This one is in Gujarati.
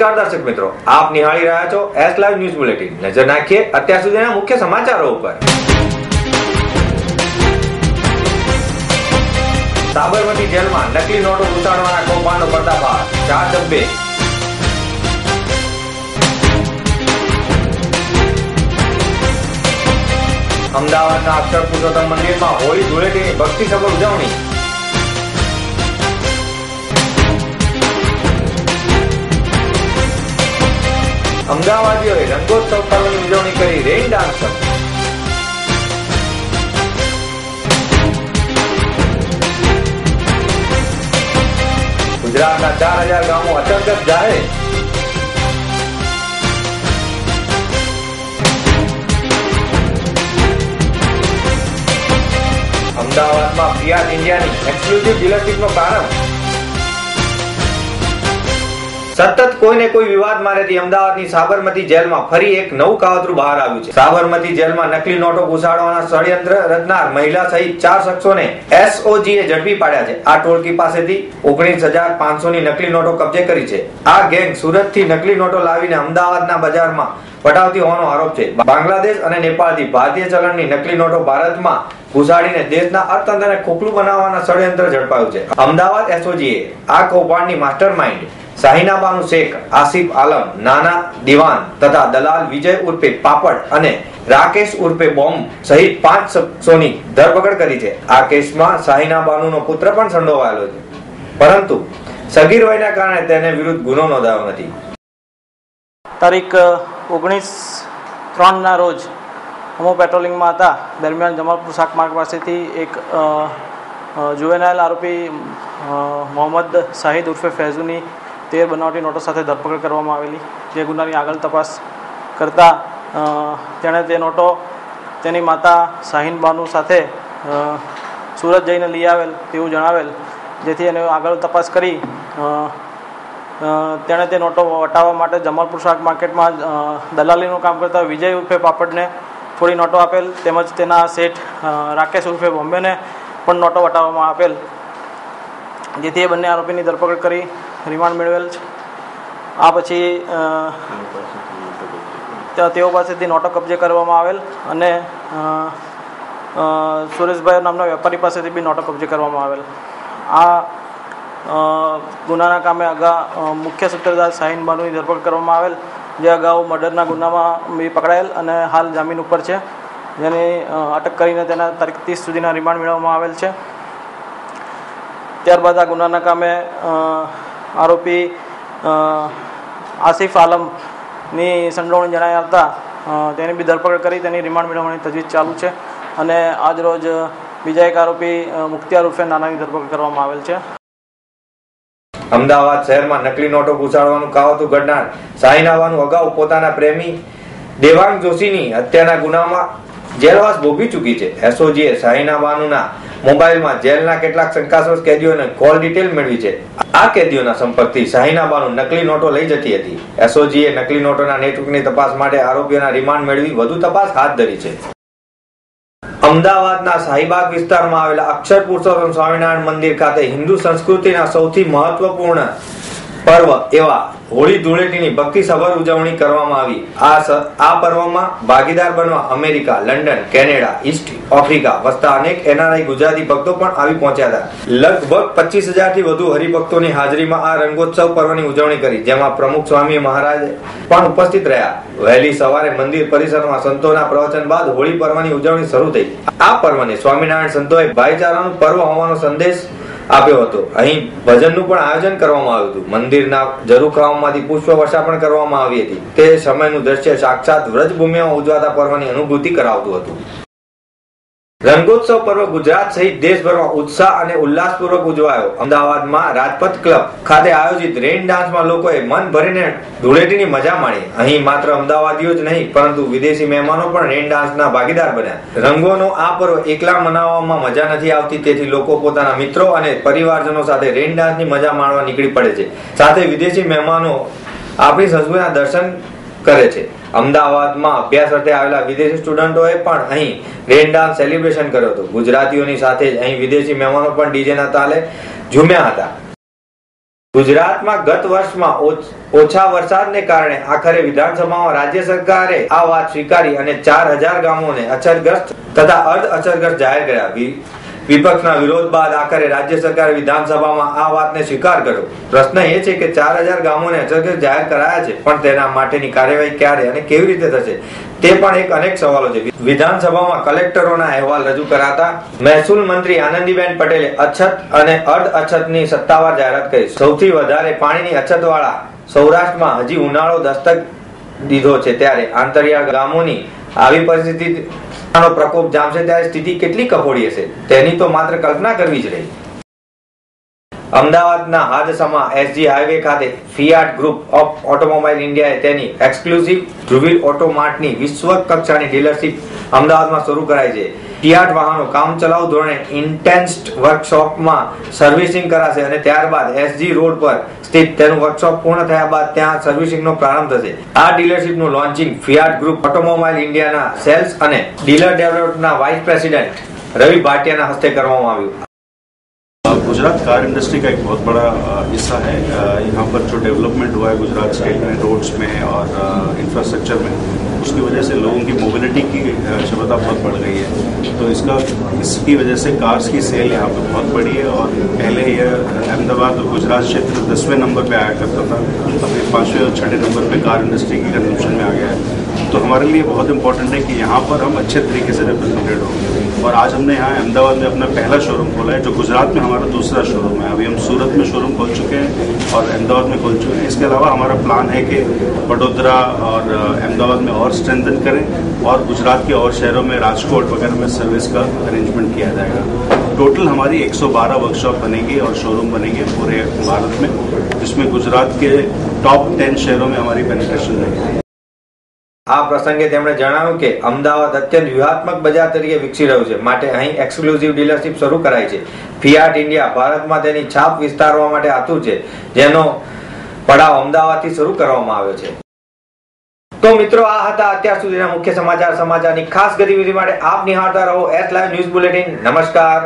નમસ્કાર દર્શક મિત્રો, આપ નિહાળી રહ્યા છો એસ લાઈવ ન્યૂઝ બુલેટિન નજર નાખીએ અત્યાર સુધીના મુખ્ય સમાચારો ઉપર. સાબરમતી જેલમાં નકલી નોટો ઉતારવાના કૌભાંડનો પર્દાફાશ. ચાર ડબ્બે અમદાવાદના અક્ષર પુરુષોત્તમ મંદિરમાં હોળી ધૂળેટીની ભક્તિસભર ઉજવણી. અમદાવાદીઓએ રંગોત્સવ પર્વની ઉજવણી કરી રેઇન ડાન્સ ગુજરાતના ચાર હજાર ગામો અચરગત જાહેર. અમદાવાદમાં ફિયાટ ઇન્ડિયાની એક્સક્લુઝિવ ડીલરશીપનો પ્રારંભ. સતત કોઈને કોઈ વિવાદ રહેતી અમદાવાદની સાબરમતી જેલમાં ફરી એક નવું કાવતરું બહાર આવ્યું છે. સાબરમતી જેલમાં નકલી નોટો ઘુસાડવાના ષડયંત્ર રચનાર મહિલા સહિત ચાર શખ્સોને એસઓજીએ ઝડપી પાડ્યા છે. આ ટોળકી પાસેથી ઓગણીસ હજાર પાંચસો ની નકલી નોટો કબજે કરી છે. આ ગેંગ સુરતથી નકલી નોટો લાવીને અમદાવાદના બજારમાં પટાવતી હોવાનો આરોપ છે. બાંગ્લાદેશ અને નેપાળથી ભારતીય ચલણની નકલી નોટો ભારતમાં ઘુસાડીને દેશના અર્થતંત્રને ખોખલું બનાવવાના ષડયંત્ર ઝડપાયું છે. અમદાવાદ એસઓજીએ આ કૌભાંડની માસ્ટર માઇન્ડ શાહીનાબાનુ શેખ, આસિફ આલમ, નાના દિવાન તથા દલાલ વિજય ઉર્ફે પાપડ અને રાકેશ ઉર્ફે બોમ્બ સહિત પાંચ શખ્સોની ધરપકડ કરી છે. આ કેસમાં શાહીનાબાનુનો પુત્ર પણ સંડોવાયેલો છે. પરંતુ સગીર વયના કારણે તેને વિરુદ્ધ ગુનો નોંધાયો નથી. તારીખ ઓગણીસ ત્રણના રોજ અમો પેટ્રોલિંગમાં હતા. દરમિયાન જમાલપુર શાક માર્ગ પાસેથી એક જુવેનાયલ આરોપી મોહમ્મદ શાહિદ ઉર્ફે ફૈઝુની તેર બનાવટી નોટો સાથે ધરપકડ કરવામાં આવેલી જે ગુનાની આગળ તપાસ કરતાં તેણે તે નોટો તેની માતા શાહીન બાનુ સાથે સુરત જઈને લઈ આવેલ તેવું જણાવેલ, જેથી એને આગળ તપાસ કરી તેણે તે નોટો વટાવવા માટે જમાલપુર શાક માર્કેટમાં દલાલીનું કામ કરતા વિજય ઉર્ફે પાપડને થોડી નોટો આપેલ, તેમજ તેના શેઠ રાકેશ ઉર્ફે બોમ્બેને પણ નોટો વટાવવામાં આપેલ. જેથી એ બંને આરોપીની ધરપકડ કરી રિમાન્ડ મેળવેલ છે. આ પછી તેઓ પાસેથી નોટો કબજે કરવામાં આવેલ અને સુરેશભાઈ નામના વેપારી પાસેથી બી નોટો કબજે કરવામાં આવેલ. આ ગુનાના કામે અગા મુખ્ય સૂત્રધાર શાહીન બાનુની ધરપકડ કરવામાં આવેલ, જે અગાઉ મર્ડરના ગુનામાં બી પકડાયેલ અને હાલ જામીન ઉપર છે. જેની અટક કરીને તેના તારીખ ત્રીસ સુધીના રિમાન્ડ મેળવવામાં આવેલ છે. ત્યારબાદ આ ગુનાના કામે આરોપી આસિફ આલમની સંડોવણી જણાઈ હતા. તેની બી ધરપકડ કરી, તેની રિમાન્ડ મેળવવાની તજવીજ ચાલુ છે અને આજરોજ બીજા એક આરોપી મુખ્તિયાર ઉર્ફે નાનાની ધરપકડ કરવામાં આવેલ છે. અમદાવાદ શહેરમાં નકલી નોટો ઘુસાડવાનું કાવતું ઘડનાર સાઈનાવાનું અગાઉ પોતાના પ્રેમી દેવાંગ જોશીની હત્યાના ગુનામાં જેલવાસ ભોગવી ચૂકી છે. એસઓજીએ શાહીનાબાનુના મોબાઈલમાં જેલના કેટલાક શંકાસ્પદ કેદીઓને કોલ ડિટેલ મેળવી છે. આ કેદીઓના સંપર્કથી શાહીનાબાનું નકલી નોટો લઈ જતી હતી. એસઓજીએ નકલી નોટોના નેટવર્કની તપાસ માટે આરોપીઓના રિમાન્ડ મેળવી વધુ તપાસ હાથ ધરી છે. અમદાવાદના શાહીબાગ વિસ્તારમાં આવેલા અક્ષર પુરુષોત્તમ સ્વામિનારાયણ મંદિર ખાતે હિન્દુ સંસ્કૃતિના સૌથી મહત્વપૂર્ણ પર્વ એવા હોળી ધૂળેટીની ભક્તિસભર ઉજવણી કરવામાં આવી. આ આ પર્વમાં ભાગીદાર બનવા America, London, Canada, East Africa વસતા અનેક એનઆરઆઈ ગુજરાતી ભક્તો પણ આવી પહોંચ્યા હતા. લગભગ પચીસથી વધુ હરિભક્તોની હાજરીમાં આ રંગોત્સવ પર્વની ઉજવણી કરી, જેમાં પ્રમુખ સ્વામી મહારાજ પણ ઉપસ્થિત રહ્યા. વહેલી સવારે મંદિર પરિસરમાં સંતોના પ્રવચન બાદ હોળી પર્વની ઉજવણી શરૂ થઈ. આ પર્વને સ્વામિનારાયણ સંતોએ ભાઈચારાનું પર્વ હોવાનો સંદેશ આપ્યો હતો. અહીં ભજનનું પણ આયોજન કરવામાં આવ્યું હતું. મંદિરના ઝરૂખાઓમાંથી પુષ્પ વર્ષા પણ કરવામાં આવી હતી. તે સમયનું દ્રશ્ય સાક્ષાત વ્રજભૂમિમાં ઉજવાતા પર્વની અનુભૂતિ કરાવતું હતું. રંગોત્સવ પર્વ ગુજરાત સહિત દેશભરમાં ઉત્સાહ અને ઉલ્લાસપૂર્વક ઉજવાયો. અમદાવાદમાં રાજપથ ક્લબ ખાતે આયોજિત રેન ડાન્સમાં લોકોએ મન ભરીને ધૂળેટીની મજા માણી. અહીં માત્ર અમદાવાદીઓ જ નહીં, પરંતુ વિદેશી મહેમાનો પણ રેન ડાન્સના ભાગીદાર બન્યા. રંગોનો આ પર્વ એકલા મનાવવામાં મજા નથી આવતી, તેથી લોકો પોતાના મિત્રો અને પરિવારજનો સાથે રેન ડાન્સની મજા માણવા નીકળી પડે છે. સાથે વિદેશી મહેમાનો આપણી સંસ્કૃતિના દર્શન કરે છે. અમદાવાદમાં અભ્યાસ અર્થે આવેલા વિદેશી સ્ટુડન્ટોએ પણ અહીં રેન ડાન્સ સેલિબ્રેશન કર્યું હતું. ગુજરાતીઓની સાથે જ અહીં વિદેશી મહેમાનો પણ ડીજેના તાલે ઝૂમ્યા હતા. ગુજરાતમાં ગત વર્ષમાં ઓછ- વરસાદને કારણે આખરે વિધાનસભામાં રાજ્ય સરકારે આ વાત સ્વીકારી અને ચાર હજાર ગામોને અછતગ્રસ્ત તથા અર્ધ અછતગ્રસ્ત જાહેર કર્યા. વિપક્ષના વિરોધ બાદ આખરે રાજ્ય સરકારે વિધાનસભામાં આ વાતને સ્વીકાર કર્યો. પ્રશ્ન એ છે કે ચાર હજાર ગામોને અસરગ્રસ્ત જાહેર કરાયા છે, પણ તેના માટેની કાર્યવાહી ક્યારે અને કેવી રીતે થશે, તે પણ એક અનેક સવાલો છે. વિધાનસભામાં કલેક્ટરોના અહેવાલ રજૂ કરાતા મહેસૂલ મંત્રી આનંદીબેન પટેલે અછત અને અર્ધ અછતની સત્તાવાર જાહેરાત કરી. સૌથી વધારે પાણીની અછતવાળા સૌરાષ્ટ્રમાં હજી ઉનાળો દસ્તક દીધો છે, ત્યારે આંતરિયાળ ગામોની આવી પરિસ્થિતિ પ્રકોપ જામશે ત્યારે સ્થિતિ કેટલી કફોડી હશે? તેની તો માત્ર કલ્પના કરવી જ રહી. અમદાવાદના હાદસામાં એસજી હાઈવે ખાતે ફિયાટ ગ્રુપ ઓફ ઓટોમોબાઈલ ઇન્ડિયાએ તેની એક્સક્લુઝિવ ધ્રુવીલ ઓટોમાર્ટની વિશ્વ કક્ષાની ડીલરશીપ અમદાવાદમાં શરૂ કરાઈ છે. ટીઆટ વાહનો કામચલાઉ ધોરણે ઇન્ટેન્સ્ડ વર્કશોપમાં સર્વિસિંગ કરાશે અને ત્યારબાદ એસજી રોડ પર સ્થિત તેનું વર્કશોપ પૂર્ણ થયા બાદ ત્યાં સર્વિસિંગનો પ્રારંભ થશે. આ ડીલરશીપનું લોન્ચિંગ ફિયાટ ગ્રુપ ઓટોમોબાઈલ ઇન્ડિયાના સેલ્સ અને ડીલર ડેવલપના વાઇસ પ્રેસિડેન્ટ રવિ ભાટિયાના હસ્તે કરવામાં આવ્યું. गुजरात कार इंडस्ट्री का एक बहुत बड़ा हिस्सा है। यहाँ पर जो डेवलपमेंट हुआ है गुजरात स्टेट में, रोड्स में और इंफ्रास्ट्रक्चर में, उसकी वजह से लोगों की मोबिलिटी की क्षमता बहुत बढ़ गई है। तो इसका, इसकी वजह से कार्स की सेल यहाँ पर बहुत बढ़ी है और पहले यह अहमदाबाद और गुजरात क्षेत्र दसवें नंबर पर आया करता था अभी पाँचवें और छठे नंबर पर कार इंडस्ट्री की कंजम्पशन में आ गया है। तो हमारे लिए बहुत इंपॉर्टेंट है कि यहाँ पर हम अच्छे तरीके से रिप्रेजेंटेड हों। और आज हमने यहाँ अहमदाबाद में अपना पहला शोरूम खोला है, जो गुजरात में हमारा दूसरा शोरूम है। अभी हम सूरत में शोरूम खोल चुके हैं और अहमदाबाद में खोल चुके हैं। इसके अलावा हमारा प्लान है कि वडोदरा और अहमदाबाद में और स्ट्रेंथन करें और गुजरात के और शहरों में राजकोट वगैरह में सर्विस का अरेंजमेंट किया जाएगा। टोटल हमारी 112 वर्कशॉप बनेगी और शोरूम बनेंगे पूरे भारत में, जिसमें गुजरात के टॉप टेन शहरों में हमारी पेनिट्रेशन रहेगी। આ પ્રસંગે તેમણે જણાવ્યું કે અમદાવાદ અત્યંત વ્યૂહાત્મક બજાર તરીકે વિકસી રહ્યું છે, માટે અહીં એક્સક્લુઝિવ ડીલરશીપ શરૂ કરાઈ છે. ફિયાટ ઇન્ડિયા ભારતમાં તેની છાપ વિસ્તારવા માટે આતુર છે, જેનો પડાવ અમદાવાદથી શરૂ કરવામાં આવ્યો છે. તો મિત્રો, આ હતા અત્યાર સુધીના મુખ્ય સમાચાર. સમાચારની ખાસ ગતિવિધિ માટે આપ નિહાળતા રહો એસ લાઈવ ન્યૂઝ બુલેટિન નમસ્કાર.